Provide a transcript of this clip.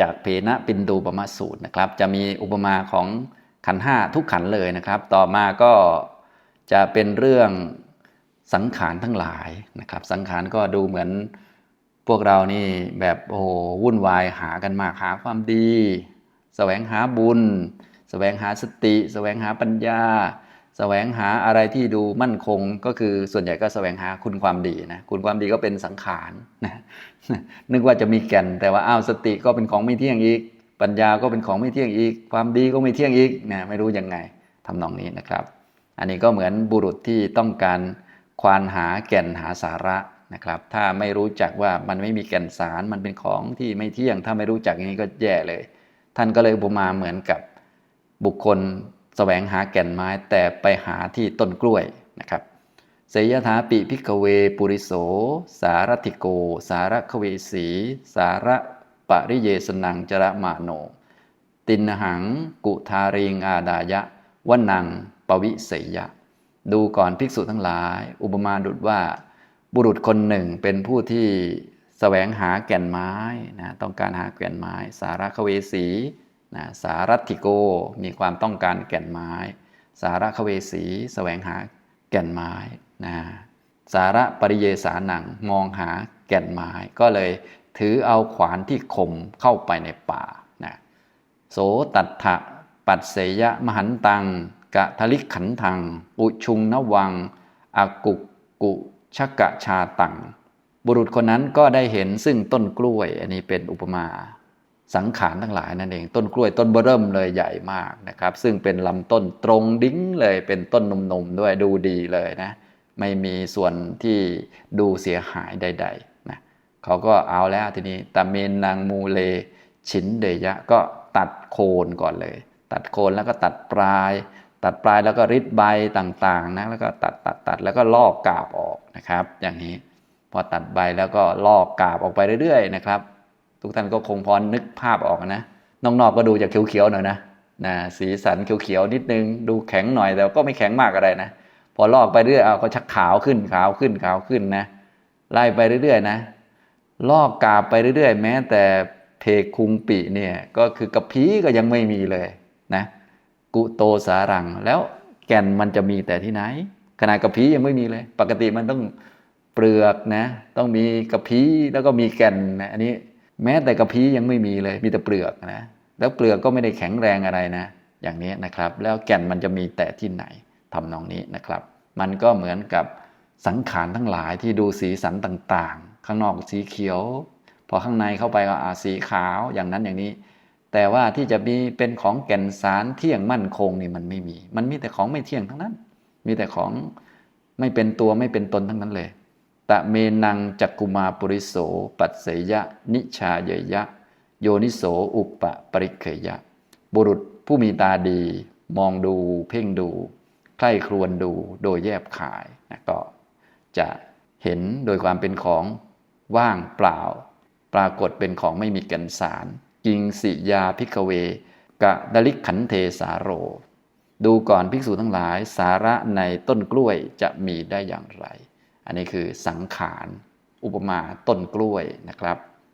จากเพนะปินดูปมาสูตรนะครับ จะมีอุปมาของขันห้าทุกขันเลยนะครับ ต่อมาก็จะเป็นเรื่องสังขารทั้งหลายนะครับ สังขารก็ดูเหมือนพวกเรานี่แบบโอ้โหวุ่นวายหากันมากหาความดีแสวงหาบุญแสวงหาสติแสวงหาปัญญา แสวงหาอะไรที่ดูมั่นคงก็คือส่วนใหญ่ก็แสวงหาคุณความดีนะคุณความดีก็เป็นสังขารนะนึกว่าจะมีแก่น แต่ว่าอ้าวสติก็เป็นของไม่เที่ยงอีก ปัญญาก็เป็นของไม่เที่ยงอีก ความดีก็ไม่เที่ยงอีกนะไม่รู้ยังไงทำนองนี้นะครับ อันนี้ก็เหมือนบุรุษที่ต้องการควานหาแก่นหาสาระนะครับ ถ้าไม่รู้จักว่ามันไม่มีแก่นสารมันเป็นของที่ไม่เที่ยง ถ้าไม่รู้จักอย่างนี้ก็แย่เลย ท่านก็เลยอุมาเหมือนกับบุคคล แสวงหาแก่นไม้แต่ไปหาที่ต้นกล้วยนะครับเสยถาปิพิกเวปุริโส สารติโก สารคเวสี สารปริเยสนังจระมาโน ตินหังกุทาริงอาดายะวนังปวิเสยะ ดูก่อนภิกษุทั้งหลาย อุปมาดุดว่า บุรุษคนหนึ่งเป็นผู้ที่แสวงหาแก่นไม้นะต้องการหาแก่นไม้ สารคเวสี นะสารัติโกมีความต้องการแก่นไม้ สารคเวสีแสวงหาแก่นไม้นะสาระปริเยสาหนังมองหาแก่นไม้ ก็เลยถือเอาขวานที่คมเข้าไปในป่านะโสตัตถะปัสเสยะมหันตัง กะทลิกขันธัง อุชุงนวังอากุกกุชกะชาตัง บุรุษคนนั้นก็ได้เห็นซึ่งต้นกล้วย อันนี้เป็นอุปมา สังขารทั้งหลายนั่นเอง ต้นกล้วยต้นเบอเริ่มเลยใหญ่มากนะครับ ซึ่งเป็นลำต้นตรงดิ้งเลยเป็นต้นหนุ่มๆด้วยดูดีเลยนะ ไม่มีส่วนที่ดูเสียหายใดๆนะเขาก็เอาแล้วทีนี้ตาเมนนางมูเลฉินเดยะก็ตัดโคนก่อนเลย ตัดโคนแล้วก็ตัดปลาย ตัดปลายแล้วก็ริดใบต่างๆนะแล้วก็ตัดตัดตัดแล้วก็ลอกกาบออกนะครับ อย่างนี้พอตัดใบแล้วก็ลอกกาบออกไปเรื่อยๆนะครับ ทุกท่านก็คงพอนึกภาพออกนะนอกๆก็ดูจากเขียวๆหน่อยนะนะสีสันเขียวๆนิดนึง ดูแข็งหน่อยแต่ก็ไม่แข็งมากอะไรนะ พอลอกไปเรื่อยเอาก็ชักขาวขึ้นขาวขึ้นขาวขึ้นนะไล่ไปเรื่อยๆนะ ลอกกาบไปเรื่อยๆ แม้แต่เพคุงปีเนี่ยก็คือกระพี้ก็ยังไม่มีเลยนะกุโตสารัง แล้วแก่นมันจะมีแต่ที่ไหน ขนาดกระพี้ยังไม่มีเลย ปกติมันต้องเปลือกนะ ต้องมีกระพี้แล้วก็มีแก่นนะอันนี้ แม้แต่กระพี้ยังไม่มีเลยมีแต่เปลือกนะแล้วเปลือกก็ไม่ได้แข็งแรงอะไรนะ อย่างนี้นะครับ แล้วแก่นมันจะมีแต่ที่ไหนทำนองนี้นะครับ มันก็เหมือนกับสังขารทั้งหลายที่ดูสีสันต่างๆ ข้างนอกสีเขียว พอข้างในเข้าไปก็อาสีขาวอย่างนั้นอย่างนี้ แต่ว่าที่จะมีเป็นของแก่นสารเที่ยงมั่นคงนี่มันไม่มี มันมีแต่ของไม่เที่ยงทั้งนั้น มีแต่ของไม่เป็นตัวไม่เป็นตนทั้งนั้นเลย ตะเมนังจักกุมาปุริโส ปัสเสยะ นิชาเยยะ โยนิโสอุปปะปริเคยะ บุรุษผู้มีตาดี มองดูเพ่งดูใคร่ครวญดูโดยแยบขายนะก็จะเห็นโดยความเป็นของว่างเปล่า ปรากฏเป็นของไม่มีแก่นสาร กิงสิยาพิกเว กะดลิกขันเทสาโร ดูก่อนภิกษุทั้งหลายสาระในต้นกล้วยจะมีได้อย่างไร อันนี้คือสังขาร อุปมาต้นกล้วยนะครับ